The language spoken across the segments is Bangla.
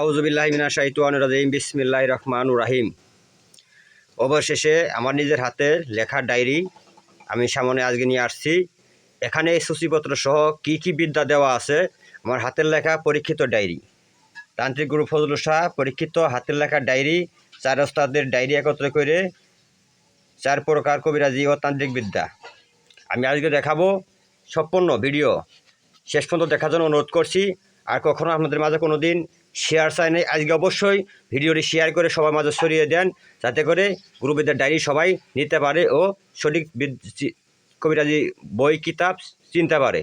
আউজুবিল্লাহ মিনা শাহিতুয়ান রাজিম বিসমিল্লাহ রহমান রাহিম। অবশেষে আমার নিজের হাতে লেখার ডায়েরি আমি সামনে আজকে নিয়ে আসছি। এখানে এই সূচিপত্র সহ কি কী বিদ্যা দেওয়া আছে, আমার হাতের লেখা পরীক্ষিত ডায়েরি। তান্ত্রিক গুরু ফজল শাহ পরীক্ষিত হাতের লেখা ডায়েরি, চার ওস্তাদের ডায়েরি একত্র করে চার প্রকার কবিরাজি ও তান্ত্রিক বিদ্যা। আমি আজকে দেখাবো সম্পূর্ণ ভিডিও। শেষ পর্যন্ত দেখার জন্য অনুরোধ করছি। আর কখনো আপনাদের মাঝে কোনো দিন শেয়ার চাই আজকে অবশ্যই ভিডিওটি শেয়ার করে সবার মাঝে ছড়িয়ে দেন, যাতে করে গুরুবিদ্যার ডায়েরি সবাই নিতে পারে ও সঠিক কবিরাজি বই, কিতাব চিনতে পারে।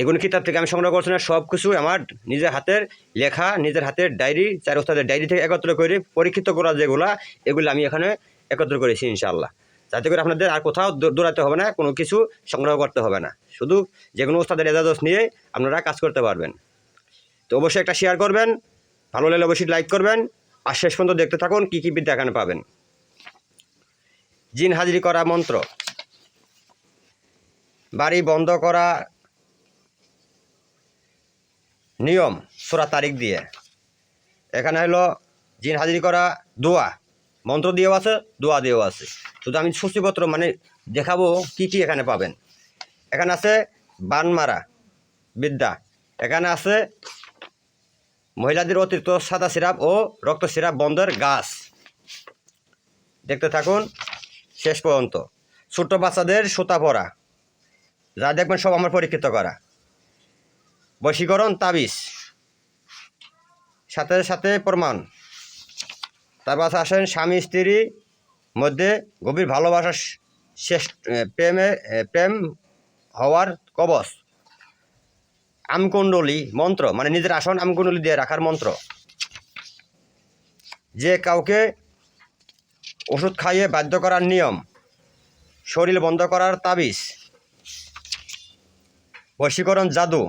এগুলো কিতাব থেকে আমি সংগ্রহ করছি না সব কিছু আমার নিজের হাতের লেখা, নিজের হাতের ডায়েরি, চার ওস্তাদের ডায়েরি থেকে একত্র করে পরীক্ষিত করা যেগুলা, এগুলো আমি এখানে একত্র করেছি ইনশাল্লাহ যাতে করে আপনাদের আর কোথাও দৌড়াতে হবে না, কোনো কিছু সংগ্রহ করতে হবে না। শুধু যে কোনো ওস্তাদের এজাজত নিয়ে আপনারা কাজ করতে পারবেন। তো অবশ্যই একটা শেয়ার করবেন। ভালো লাগলে অবশ্যই লাইক করবেন। আর শেষ পর্যন্ত দেখতে থাকুন কী কী বিদ্যা এখানে পাবেন। জিন হাজিরি করা মন্ত্র। বাড়ি বন্ধ করা নিয়ম সোরা তারিখ দিয়ে। এখানে হলো জিন হাজিরি করা দোয়া। মন্ত্র দিয়েও আছে, দোয়া দিয়েও আছে। শুধু আমি সূচিপত্র মানে দেখাবো কি কি এখানে পাবেন। এখানে আছে বান মারা বিদ্যা। এখানে আছে মহিলাদের অতিরিক্ত সাদা সিরাপ ও রক্ত সিরাপ বন্ধের গাছ। দেখতে থাকুন শেষ পর্যন্ত। ছোট্ট বাচ্চাদের সুতা পরা। যা দেখবেন সব আমার পরীক্ষিত করা। বশীকরণ তাবিজ। সাথে সাথে প্রমাণ। তারপর আসেন স্বামী, স্ত্রী মধ্যে গভীর ভালোবাসা শেষ প্রেমে প্রেম হওয়ার কবচ। আমকুণ্ডলী মন্ত্র মানে নিজের আসন আমকুণ্ডলী দিয়ে রাখার মন্ত্র যে কাউকে ওষুধ খাইয়ে বাধ্য করার নিয়ম, শরীর বন্ধ করার তাবিজ, বশীকরণ জাদু,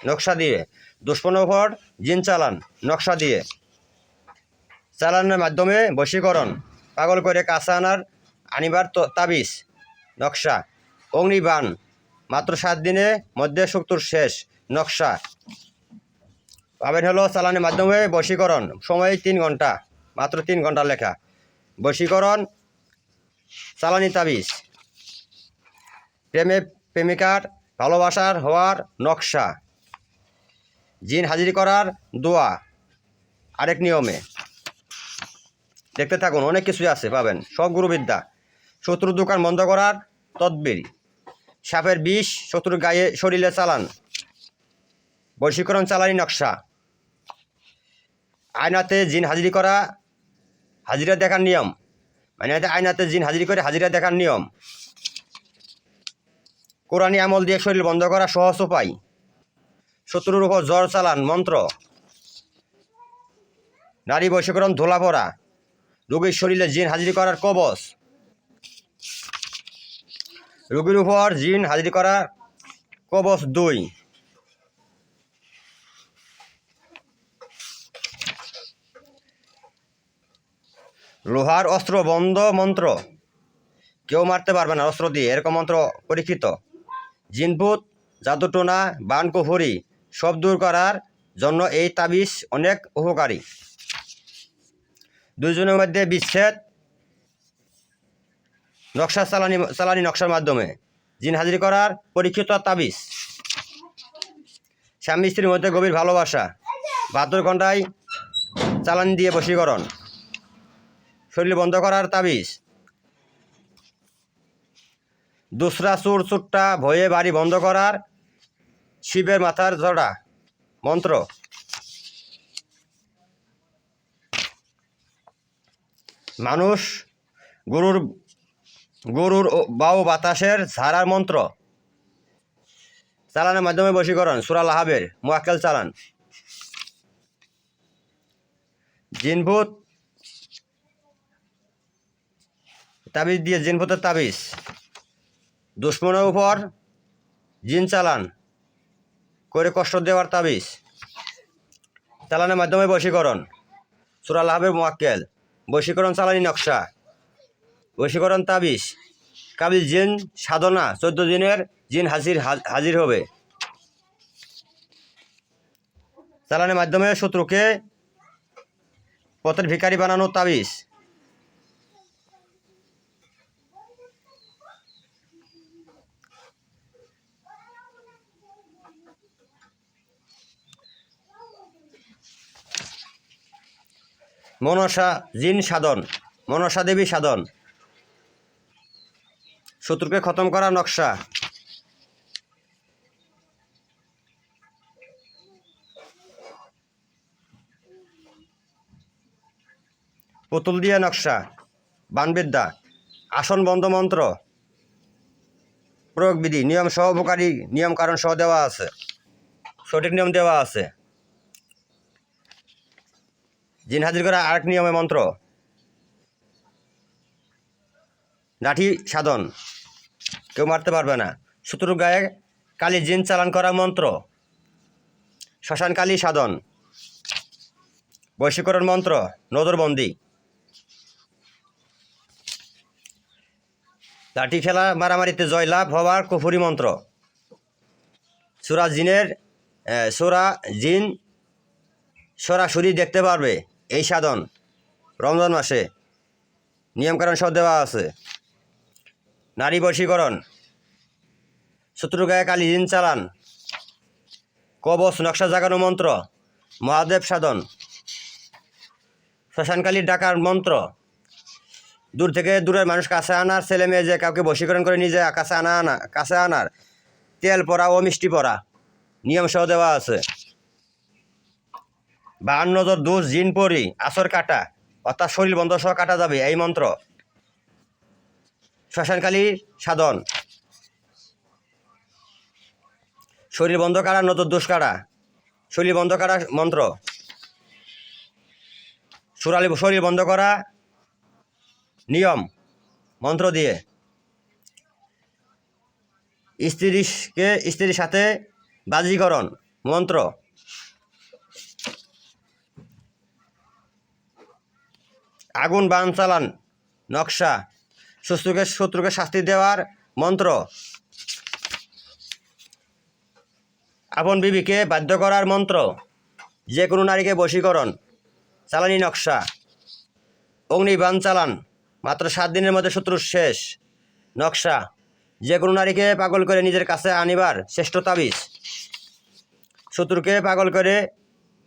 নকশা দিয়ে দুষ্পন্ন উপর জিন চালান, নকশা দিয়ে, চালানের মাধ্যমে বশীকরণ, পাগল করে কাঁচা আনার, আনিবার তাবিজ, নকশা, অগ্নিবাণ, মাত্র সাত দিনের মধ্যে শত্রুর শেষ নকশা। পাবেন হলো চালানের মাধ্যমে বশীকরণ, সময় তিন ঘণ্টা, মাত্র তিন ঘণ্টা লেখা। বশীকরণ, চালানি তাবিজ। প্রেমে প্রেমিকার ভালোবাসার হওয়ার নকশা। জিন হাজির করার দোয়া, আরেক নিয়মে। দেখতে থাকুন, অনেক কিছুই আছে, পাবেন। সব গুরুবিদ্যা। শত্রুর দোকান বন্ধ করার তদবির। সাপের বিষ শত্রুর গায়ে শরীরে চালান। বশীকরণ চালানি নকশা। আয়নাতে জিন হাজিরি করা, হাজিরা দেখার নিয়ম। মানে আয়নাতে জিন হাজিরি করে হাজিরা দেখার নিয়ম। কোরআনী আমল দিয়ে শরীর বন্ধ করা সহজ উপায়। শত্রুর উপর জ্বর চালান, মন্ত্র। নারী বশীকরণ ধোলা পড়া রোগীর শরীরে জিন হাজিরি করার কবচ। রোগীর উপর জিন হাজিরি করার কবচ দুই। লোহার অস্ত্র বন্ধ মন্ত্র। কেউ মারতে পারবে না অস্ত্র দিয়ে, এরকম মন্ত্র পরীক্ষিত। জিনপুত জাদুটোনা বানকুফুরি সব দূর করার জন্য এই তাবিজ অনেক উপকারী। দুইজনের মধ্যে বিচ্ছেদ, নকশা চালানি চালানি নকশার মাধ্যমে। জিন হাজির করার পরীক্ষিত তাবিজ। স্বামী স্ত্রীর মধ্যে গভীর ভালোবাসা। বাহাত্তর ঘন্টায় চালানি দিয়ে বশীকরণ। শরীর বন্ধ করার তাবিজ। দুসরা চোর চুট্টা, ভয়ে বাড়ি বন্ধ করার শিবের মাথার জড়া মন্ত্র। মানুষ গরুর গরুর বাউ বাতাসের ঝাড়ার মন্ত্র। চালানের মাধ্যমে বশীকরণ, সুরা লাহাবের মোয়াক্কেল চালান। জিনভূত তাবিজ দিয়ে জিনভূতের তাবিজ। দুশ্মনের উপর জিন চালান, করে কষ্ট দেওয়ার তাবিজ। চালানের মাধ্যমে বশীকরণ। সুরা লাহাবের মোয়াক্কেল। বশীকরণ চালানি নকশা। বশীকরণ তাবিজ। কাবিজ জিন সাধনা, চোদ্দ দিনের জিন হাজির হাজির হবে। চালানের মাধ্যমে শত্রুকে পথের ভিকারি বানানো তাবিজ। মনসা জিন সাধন, মনসা দেবী সাধন। শত্রুকে খতম করা নকশা। পুতুল দিয়ে নকশা, বানবিদ্যা, আসন বন্ধ মন্ত্র প্রয়োগ বিধি নিয়ম সহ উপকারী নিয়ম কারণ সহ দেওয়া আছে। সঠিক নিয়ম দেওয়া আছে। জিন হাজির করা আরেক নিয়মে মন্ত্র। লাঠি সাধন। কেউ মারতে পারবে না। শত্রুর গায়ে কালী জিন চালান করা মন্ত্র। শ্মশান কালী সাধন। বৈশীকরণ মন্ত্র, নজরবন্দি। লাঠি খেলা, মারামারিতে জয়লাভ হওয়ার কুফুরি মন্ত্র। সুরা জিনের সুরা জিন সরাসরি দেখতে পারবে। এই সাধন রমজান মাসে নিয়মকানুন সব দেওয়া আছে। নারী বশীকরণ শত্রু গায়ে কালী জিন চালান, কবচ, নকশা জাগানো মন্ত্র, মহাদেব সাধন, শ্মশানকালীর ডাকার মন্ত্র। দূর থেকে দূরের মানুষ কাছে আনার, ছেলে মেয়ে যে কাউকে বশীকরণ করে নিজে কাছে আনা আনা, কাছে আনার, তেল পরা ও মিষ্টি পরা, নিয়ম সহ দেওয়া আছে। বাহান্ন নজর দুষ জিন পরি আসর কাটা অর্থাৎ শরীর বন্ধ সহ কাটা যাবে, এই মন্ত্র শ্মশানকালী সাধন। শরীর বন্ধ কাটা নজর দোষ কাটা শরীর বন্ধ কাটা মন্ত্র সুরালি শরীর বন্ধ করা নিয়ম মন্ত্র দিয়ে। স্ত্রীকে স্ত্রীর সাথে বাজিকরণ মন্ত্র আগুন বান চালান, নকশা, শত্রুকে শত্রুকে শাস্তি দেওয়ার মন্ত্র। আপন বিবিকে বাধ্য করার মন্ত্র যে কোনো নারীকে বশীকরণ, চালানি নকশা। অগ্নিবান চালান, মাত্র সাত দিনের মধ্যে শত্রুর শেষ নকশা। যে কোনো নারীকে পাগল করে নিজের কাছে আনিবার শ্রেষ্ঠ তাবিজ। শত্রুকে পাগল করে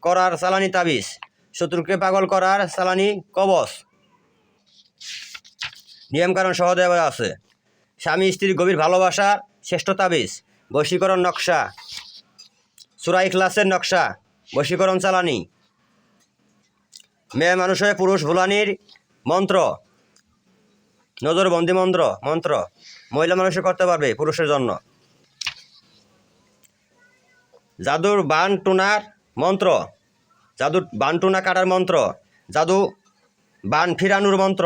করার চালানি তাবিজ। শত্রুকে পাগল করার চালানি কবচ। নিয়মকানুন সহ দেওয়া আছে। স্বামী স্ত্রীর গভীর ভালোবাসা, শ্রেষ্ঠ তাবিজ, বশীকরণ নকশা। সুরাই ক্লাসের নকশা, বশীকরণ চালানি। মেয়ে মানুষের পুরুষ ভুলানির মন্ত্র। নজরবন্দি মন্ত্র মন্ত্র। মহিলা মানুষে করতে পারবে পুরুষের জন্য। জাদুর বান টুনার মন্ত্র। জাদুর বান টুনা কাটার মন্ত্র, জাদু বান ফিরানোর মন্ত্র।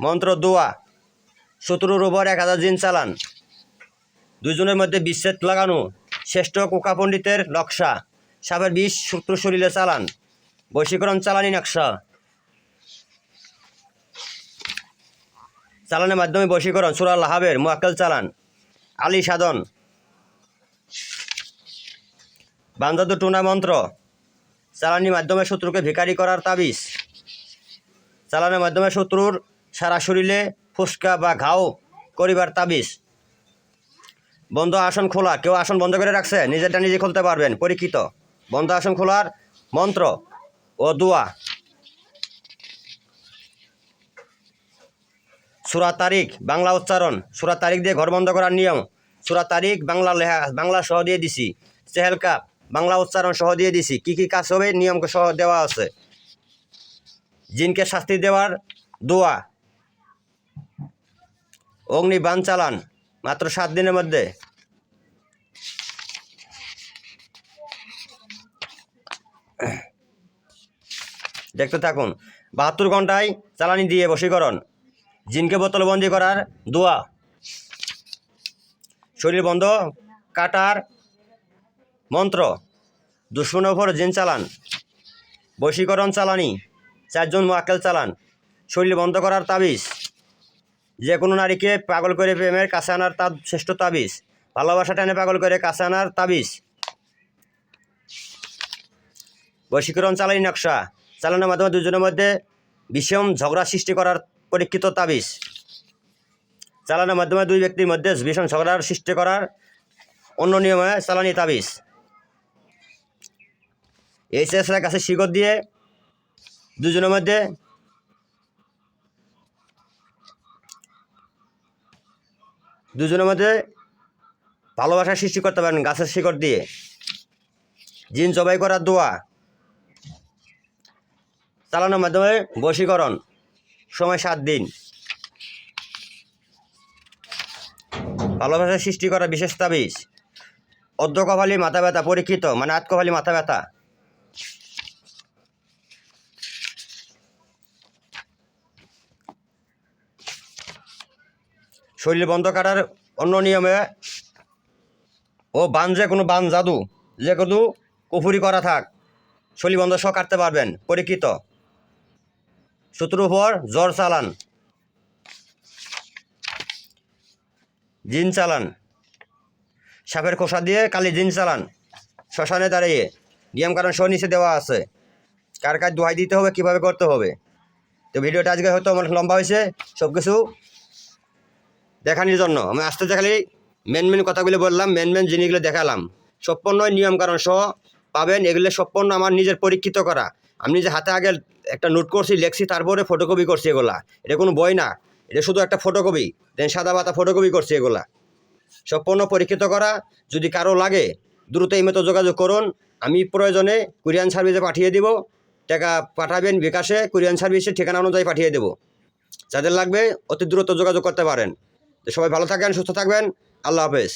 মন্ত্র দোয়া শত্রুর উপর এক হাজার জিন চালান। দুজনের মধ্যে বিচ্ছেদ লাগানো, শ্রেষ্ঠ কোকা পণ্ডিতের নকশা, সাপের বিষ শত্রু শরীরে চালান। বৈশীকরণ চালানি নকশা। চালানের মাধ্যমে বশীকরণ সুরাল লাহাবের মোয়াক্কেল চালান। আলী সাধন বান্দাদু টুনা মন্ত্র। চালানির মাধ্যমে শত্রুকে ভিখারি করার তাবিজ। চালানের মাধ্যমে শত্রুর সারা শরীরে ফুসকা বা ঘাও করিবার তাবিজ। বন্ধ আসন খোলা, কেউ আসন বন্ধ করে রাখছে, নিজেরটা নিজে খুলতে পারবেন, পরীক্ষিত। বন্ধ আসন খোলার মন্ত্র ও দোয়া। সুরা তারিখ, বাংলা উচ্চারণ। সুরা তারিখ দিয়ে ঘর বন্ধ করার নিয়ম। সুরা তারিখ, বাংলা লেখা, বাংলা সহ দিয়ে দিছি। চেহেল কাপ বাংলা উচ্চারণ সহ দিয়ে দিছি। কি কি কাজ হবে নিয়ম সহ দেওয়া আছে। জিনকে শাস্তি দেওয়ার দোয়া। অগ্নি বান চালান, মাত্র সাত দিনের মধ্যে। দেখতে থাকুন, বাহাত্তর ঘন্টায় চালানি দিয়ে বশীকরণ। জিনকে বোতল বোতলবন্দি করার দোয়া। শরীর বন্ধ, কাটার মন্ত্র দুশ্মনের ওপর জিন চালান, বশীকরণ চালানি, চারজন মোয়াক্কেল চালান, শরীর বন্ধ করার তাবিজ যে কোনো নারীকে পাগল করে প্রেমের কাছে আনার তার শ্রেষ্ঠ তাবিজ, ভালোবাসা টেনে পাগল করে কাছে আনার তাবিজ। বশীকরণ চালানি নকশা, চালানোর মাধ্যমে দুজনের মধ্যে বিষম ঝগড়া সৃষ্টি করার পরীক্ষিত তাবিজ। চালানোর মাধ্যমে দুই ব্যক্তির মধ্যে ভীষণ ঝগড়ার সৃষ্টি করার অন্য নিয়মে চালানি তাবিজ। এই চেষ্টার কাছে শিকড় দিয়ে দুজনের মধ্যে দুজনের মধ্যে ভালোবাসা সৃষ্টি করতে পারেন গাছের শিকড় দিয়ে। জিন জবাই করার দোয়া, চালানোর মাধ্যমে বশীকরণ, সময় সাত দিন। ভালোবাসা সৃষ্টি করা বিশেষ তাবিজ অর্ধকপালি মাথা ব্যথা, পরীক্ষিত মানে আত্মকপালি মাথা ব্যথা। শরীর বন্ধ কাটার অন্য নিয়মে ও বান যে কোনো বান, জাদু, যে কোনো কুফুরি করা থাক, শরীর বন্ধ সহ কাটতে পারবেন, পরীক্ষিত। শত্রুর উপর জ্বর চালান। জিন চালান। সাপের খোসা দিয়ে কালি জিন চালান। শ্মশানে দাঁড়িয়ে। নিয়ম কারণ সহ নিচে দেওয়া আছে। কার কার দোহাই দিতে হবে, কীভাবে করতে হবে? তো ভিডিওটা আজকে হয়তো অনেক লম্বা হয়েছে সব কিছু দেখানোর জন্য। আমি আস্তে দেখালি মেন মেন কথাগুলো বললাম মেন মেন জিনিসগুলো দেখালাম। সম্পূর্ণ নিয়ম কারণ সহ পাবেন, এগুলো সম্পূর্ণ আমার নিজের পরীক্ষিত করা। আমি নিজে হাতে আগে একটা নোট করছি, লেখছি, তারপরে ফটোকপি করছি এগুলা। এটা কোনো বই না, এটা শুধু একটা ফটোকপি দেন সাদা পাতা ফটোকপি করছি এগুলা। সম্পূর্ণ পরীক্ষিত করা, যদি কারও লাগে, দ্রুত এই মতো যোগাযোগ করুন। আমি প্রয়োজনে কুরিয়ান সার্ভিসে পাঠিয়ে দিব, টাকা পাঠাবেন বিকাশে, কুরিয়ান সার্ভিসে ঠিকানা অনুযায়ী পাঠিয়ে দেবো। যাদের লাগবে, অতি দ্রুত যোগাযোগ করতে পারেন। সবাই ভালো থাকবেন সুস্থ থাকবেন। আল্লাহ হাফেজ।